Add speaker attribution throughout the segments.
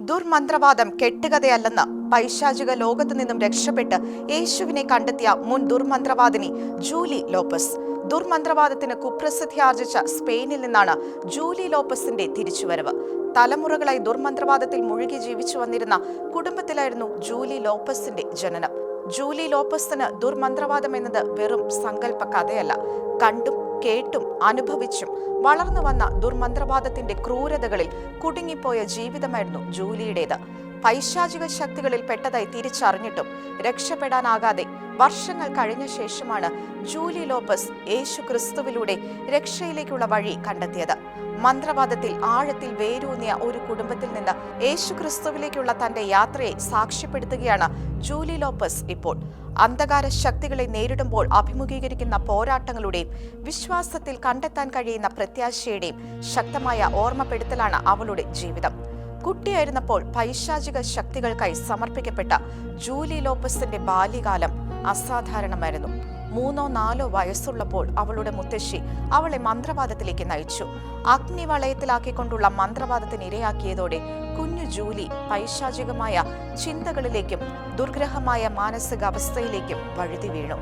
Speaker 1: ദുർമന്ത്രവാദം കെട്ടുകഥയല്ലെന്ന് പൈശാചിക ലോകത്തു നിന്നും രക്ഷപ്പെട്ട് യേശുവിനെ കണ്ടെത്തിയ മുൻ ദുർമന്ത്രവാദിനി ജൂലി ലോപ്പസ്. ദുർമന്ത്രവാദത്തിന് കുപ്രസിദ്ധി ആർജിച്ച സ്പെയിനിൽ നിന്നാണ് ജൂലി ലോപ്പസിന്റെ തിരിച്ചുവരവ്. തലമുറകളായി ദുർമന്ത്രവാദത്തിൽ മുഴുകി ജീവിച്ചു വന്നിരുന്ന കുടുംബത്തിലായിരുന്നു ജൂലി ലോപ്പസിന്റെ ജനനം. ജൂലി ലോപ്പസിന് ദുർമന്ത്രവാദം എന്നത് വെറും സങ്കല്പ കഥയല്ല. കണ്ടും കേട്ടും അനുഭവിച്ചും വളർന്നു വന്ന ദുർമന്ത്രവാദത്തിന്റെ ക്രൂരതകളിൽ കുടുങ്ങിപ്പോയ ജീവിതമായിരുന്നു ജൂലിയുടേത്. പൈശാചിക ശക്തികളിൽ പെട്ടതായി തിരിച്ചറിഞ്ഞിട്ടും രക്ഷപ്പെടാനാകാതെ വർഷങ്ങൾ കഴിഞ്ഞ ശേഷമാണ് ജൂലി ലോപ്പസ് യേശു ക്രിസ്തുവിലൂടെ രക്ഷയിലേക്കുള്ള വഴി കണ്ടെത്തിയത്. മന്ത്രവാദത്തിൽ ആഴത്തിൽ വേരൂന്നിയ ഒരു കുടുംബത്തിൽ നിന്ന് യേശു ക്രിസ്തുവിലേക്കുള്ള തന്റെ യാത്രയെ സാക്ഷ്യപ്പെടുത്തുകയാണ് ജൂലി ലോപ്പസ് ഇപ്പോൾ. അന്ധകാര ശക്തികളെ നേരിടുമ്പോൾ അഭിമുഖീകരിക്കുന്ന പോരാട്ടങ്ങളുടെയും വിശ്വാസത്തിൽ കണ്ടെത്താൻ കഴിയുന്ന പ്രത്യാശയുടെയും ശക്തമായ ഓർമ്മപ്പെടുത്തലാണ് അവളുടെ ജീവിതം. കുട്ടിയായിരുന്നപ്പോൾ പൈശാചിക ശക്തികൾക്കായി സമർപ്പിക്കപ്പെട്ട ജൂലി ലോപ്പസിന്റെ ബാല്യകാലം അസാധാരണമായിരുന്നു. മൂന്നോ നാലോ വയസ്സുള്ളപ്പോൾ അവളുടെ മുത്തശ്ശി അവളെ മന്ത്രവാദത്തിലേക്ക് നയിച്ചു. അഗ്നിവളയത്തിലാക്കിക്കൊണ്ടുള്ള മന്ത്രവാദത്തിന് ഇരയാക്കിയതോടെ കുഞ്ഞു ജൂലി പൈശാചികമായ ചിന്തകളിലേക്കും ദുർഗ്രഹമായ മാനസികാവസ്ഥയിലേക്കും വഴുതി വീണു.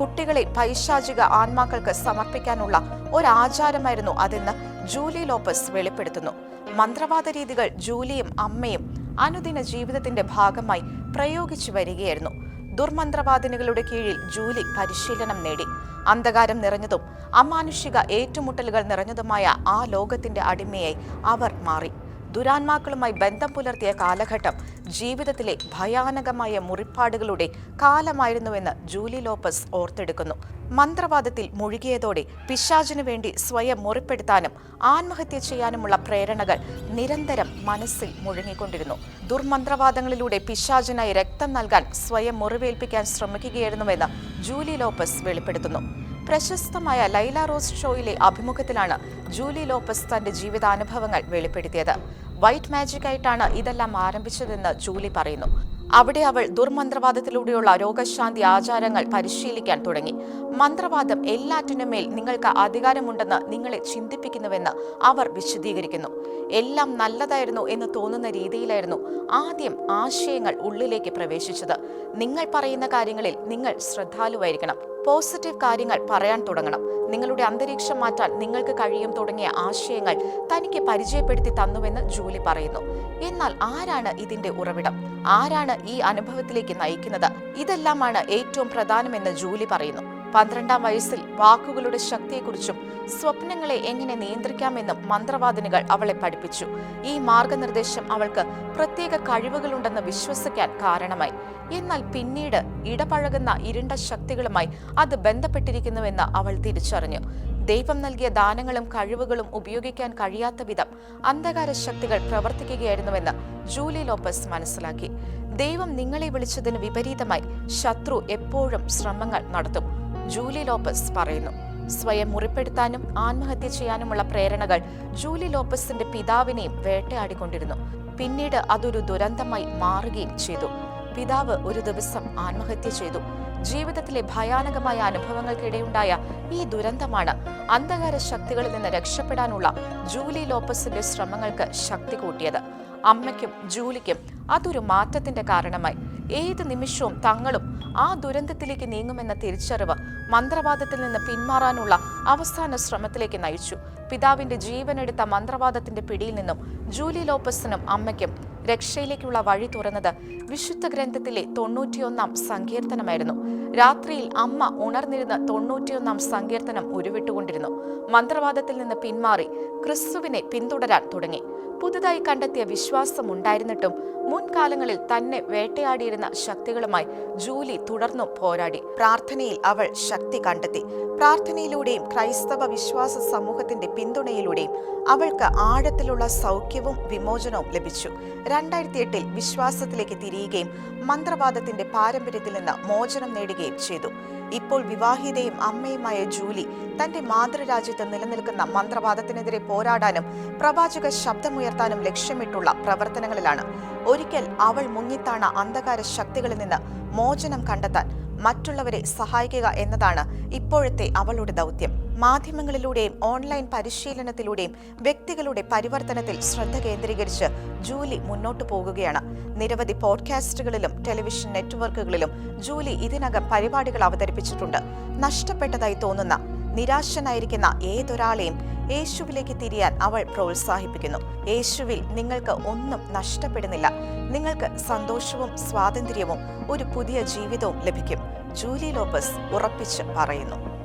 Speaker 1: കുട്ടികളെ പൈശാചിക ആത്മാക്കൾക്ക് സമർപ്പിക്കാനുള്ള ഒരാചാരമായിരുന്നു അതെന്ന് ജൂലി ലോപ്പസ് വെളിപ്പെടുത്തുന്നു. മന്ത്രവാദ രീതികൾ ജൂലിയും അമ്മയും അനുദിന ജീവിതത്തിന്റെ ഭാഗമായി പ്രയോഗിച്ചു വരികയായിരുന്നു. ദുർമന്ത്രവാദിനികളുടെ കീഴിൽ ജൂലി പരിശീലനം നേടി. അന്ധകാരം നിറഞ്ഞതും അമാനുഷിക ഏറ്റുമുട്ടലുകൾ നിറഞ്ഞതുമായ ആ ലോകത്തിന്റെ അടിമയായി അവർ മാറി. ദുരാത്മാക്കളുമായി ബന്ധം പുലർത്തിയ കാലഘട്ടം ജീവിതത്തിലെ ഭയാനകമായ മുറിപ്പാടുകളുടെ കാലമായിരുന്നുവെന്ന് ജൂലി ലോപ്പസ് ഓർത്തെടുക്കുന്നു. മന്ത്രവാദത്തിൽ മുഴുകിയതോടെ പിശാചിനു വേണ്ടി സ്വയം മുറിപ്പെടുത്താനും ആത്മഹത്യ ചെയ്യാനുമുള്ള പ്രേരണകൾ നിരന്തരം മനസ്സിൽ മുഴങ്ങിക്കൊണ്ടിരുന്നു. ദുർമന്ത്രവാദങ്ങളിലൂടെ പിശാചിനായി രക്തം നൽകാൻ സ്വയം മുറിവേൽപ്പിക്കാൻ ശ്രമിക്കുകയായിരുന്നുവെന്ന് ജൂലി ലോപ്പസ് വെളിപ്പെടുത്തുന്നു. പ്രശസ്തമായ ലൈല റോസ് ഷോയിലെ അഭിമുഖത്തിലാണ് ജൂലി ലോപ്പസ് തന്റെ ജീവിതാനുഭവങ്ങൾ വെളിപ്പെടുത്തിയത്. വൈറ്റ് മാജിക് ആയിട്ടാണ് ഇതെല്ലാം ആരംഭിച്ചതെന്ന് ജൂലി പറയുന്നു. അവിടെ അവൾ ദുർമന്ത്രവാദത്തിലൂടെയുള്ള രോഗശാന്തി ആചാരങ്ങൾ പരിശീലിക്കാൻ തുടങ്ങി. മന്ത്രവാദം എല്ലാറ്റിനും മേൽ നിങ്ങൾക്ക് അധികാരമുണ്ടെന്ന് നിങ്ങളെ ചിന്തിപ്പിക്കുന്നുവെന്ന് അവർ വിശദീകരിക്കുന്നു. എല്ലാം നല്ലതായിരുന്നു എന്ന് തോന്നുന്ന രീതിയിലായിരുന്നു ആദ്യം ആശയങ്ങൾ ഉള്ളിലേക്ക് പ്രവേശിച്ചത്. നിങ്ങൾ പറയുന്ന കാര്യങ്ങളിൽ നിങ്ങൾ ശ്രദ്ധാലുവായിരിക്കണം. പോസിറ്റീവ് കാര്യങ്ങൾ പറയാൻ തുടങ്ങണം. നിങ്ങളുടെ അന്തരീക്ഷം മാറ്റാൻ നിങ്ങൾക്ക് കഴിയും തുടങ്ങിയ ആശയങ്ങൾ തനിക്ക് പരിചയപ്പെടുത്തി തന്നുവെന്ന് ജൂലി പറയുന്നു. എന്നാൽ ആരാണ് ഇതിന്റെ ഉറവിടം? ആരാണ് ഈ അനുഭവത്തിലേക്ക് നയിക്കുന്നത്? ഇതെല്ലാമാണ് ഏറ്റവും പ്രധാനമെന്ന് ജൂലി പറയുന്നു. പന്ത്രണ്ടാം വയസ്സിൽ വാക്കുകളുടെ ശക്തിയെക്കുറിച്ചും സ്വപ്നങ്ങളെ എങ്ങനെ നിയന്ത്രിക്കാമെന്നും മന്ത്രവാദിനികൾ അവളെ പഠിപ്പിച്ചു. ഈ മാർഗനിർദ്ദേശം അവൾക്ക് പ്രത്യേക കഴിവുകളുണ്ടെന്ന് വിശ്വസിക്കാൻ കാരണമായി. എന്നാൽ പിന്നീട് ഇടപഴകുന്ന ഇരുണ്ട ശക്തികളുമായി അത് ബന്ധപ്പെട്ടിരിക്കുന്നുവെന്ന് അവൾ തിരിച്ചറിഞ്ഞു. ദൈവം നൽകിയ ദാനങ്ങളും കഴിവുകളും ഉപയോഗിക്കാൻ കഴിയാത്ത വിധം അന്ധകാര ശക്തികൾ പ്രവർത്തിക്കുകയായിരുന്നുവെന്ന് ജൂലി ലോപ്പസ് മനസ്സിലാക്കി. ദൈവം നിങ്ങളെ വിളിച്ചതിന് വിപരീതമായി ശത്രു എപ്പോഴും ശ്രമങ്ങൾ നടത്തും. ജൂലി ലോപ്പസ് പറയുന്നു. സ്വയം മുറിപ്പെടുത്താനും ആത്മഹത്യ ചെയ്യാനുമുള്ള പ്രേരണകൾ ജൂലി ലോപ്പസിന്റെ പിതാവിനെയും വേട്ടയാടിക്കൊണ്ടിരുന്നു. പിന്നീട് അതൊരു ദുരന്തമായി മാറുകയും ചെയ്തു. പിതാവ് ഒരു ദിവസം ആത്മഹത്യ ചെയ്തു. ജീവിതത്തിലെ ഭയാനകമായ അനുഭവങ്ങൾക്കിടെയുണ്ടായ ഈ ദുരന്തമാണ് അന്ധകാര ശക്തികളിൽ നിന്ന് രക്ഷപ്പെടാനുള്ള ജൂലി ലോപ്പസിന്റെ ശ്രമങ്ങൾക്ക് ശക്തി കൂട്ടിയത്. അമ്മയ്ക്കും ജൂലിക്കും അതൊരു മാറ്റത്തിന്റെ കാരണമായി. ഏത് നിമിഷവും തങ്ങളും ആ ദുരന്തത്തിലേക്ക് നീങ്ങുമെന്ന തിരിച്ചറിവ് മന്ത്രവാദത്തിൽ നിന്ന് പിന്മാറാനുള്ള അവസാന ശ്രമത്തിലേക്ക് നയിച്ചു. പിതാവിന്റെ ജീവനെടുത്ത മന്ത്രവാദത്തിന്റെ പിടിയിൽ നിന്നും ജൂലി ലോപ്പസിനും അമ്മയ്ക്കും രക്ഷയിലേക്കുള്ള വഴി തുറന്നത് വിശുദ്ധ ഗ്രന്ഥത്തിലെ തൊണ്ണൂറ്റിയൊന്നാം സങ്കീർത്തനമായിരുന്നു. രാത്രിയിൽ അമ്മ ഉണർന്നിരുന്ന് തൊണ്ണൂറ്റിയൊന്നാം സങ്കീർത്തനം ഉരുവിട്ടുകൊണ്ടിരുന്നു. മന്ത്രവാദത്തിൽ നിന്ന് പിന്മാറി ക്രിസ്തുവിനെ പിന്തുടരാൻ തുടങ്ങി. പുതുതായി കണ്ടെത്തിയ വിശ്വാസം ഉണ്ടായിരുന്നിട്ടും മുൻകാലങ്ങളിൽ തന്നെ വേട്ടയാടിയിരുന്ന ശക്തികളുമായി ജൂലി തുടർന്നും പോരാടി. പ്രാർത്ഥനയിൽ അവൾ ശക്തി കണ്ടെത്തി. പ്രാർത്ഥനയിലൂടെയും ക്രൈസ്തവ വിശ്വാസ സമൂഹത്തിന്റെ പിന്തുണയിലൂടെയും അവൾക്ക് ആഴത്തിലുള്ള സൗഖ്യവും വിമോചനവും ലഭിച്ചു. രണ്ടായിരത്തി എട്ടിൽ വിശ്വാസത്തിലേക്ക് തിരിയുകയും മന്ത്രവാദത്തിന്റെ പാരമ്പര്യത്തിൽ നിന്ന് മോചനം നേടുകയും ചെയ്തു. ഇപ്പോൾ വിവാഹിതയും അമ്മയുമായ ജൂലി തന്റെ മാതൃരാജ്യത്ത് നിലനിൽക്കുന്ന മന്ത്രവാദത്തിനെതിരെ പോരാടാനും പ്രവാചക ശബ്ദമുയർത്താനും ലക്ഷ്യമിട്ടുള്ള പ്രവർത്തനങ്ങളിലാണ്. ഒരിക്കൽ അവൾ മുങ്ങിത്താണ അന്ധകാര ശക്തികളിൽ നിന്ന് മോചനം കണ്ടെത്താൻ മറ്റുള്ളവരെ സഹായിക്കുക എന്നതാണ് ഇപ്പോഴത്തെ അവളുടെ ദൗത്യം. മാധ്യമങ്ങളിലൂടെയും ഓൺലൈൻ പരിശീലനത്തിലൂടെയും വ്യക്തികളുടെ പരിവർത്തനത്തിൽ ശ്രദ്ധ കേന്ദ്രീകരിച്ച് ജൂലി മുന്നോട്ടു പോകുകയാണ്. നിരവധി പോഡ്കാസ്റ്റുകളിലും ടെലിവിഷൻ നെറ്റ്വർക്കുകളിലും ജൂലി ഇതിനകം പരിപാടികൾ അവതരിപ്പിച്ചിട്ടുണ്ട്. നഷ്ടപ്പെട്ടതായി തോന്നുന്ന നിരാശനായിരിക്കുന്ന ഏതൊരാളെയും യേശുവിലേക്ക് തിരിയാൻ അവൾ പ്രോത്സാഹിപ്പിക്കുന്നു. യേശുവിൽ നിങ്ങൾക്ക് ഒന്നും നഷ്ടപ്പെടുന്നില്ല. നിങ്ങൾക്ക് സന്തോഷവും സ്വാതന്ത്ര്യവും ഒരു പുതിയ ജീവിതവും ലഭിക്കും. ജൂലി ലോപ്പസ് ഉറപ്പിച്ച് പറയുന്നു.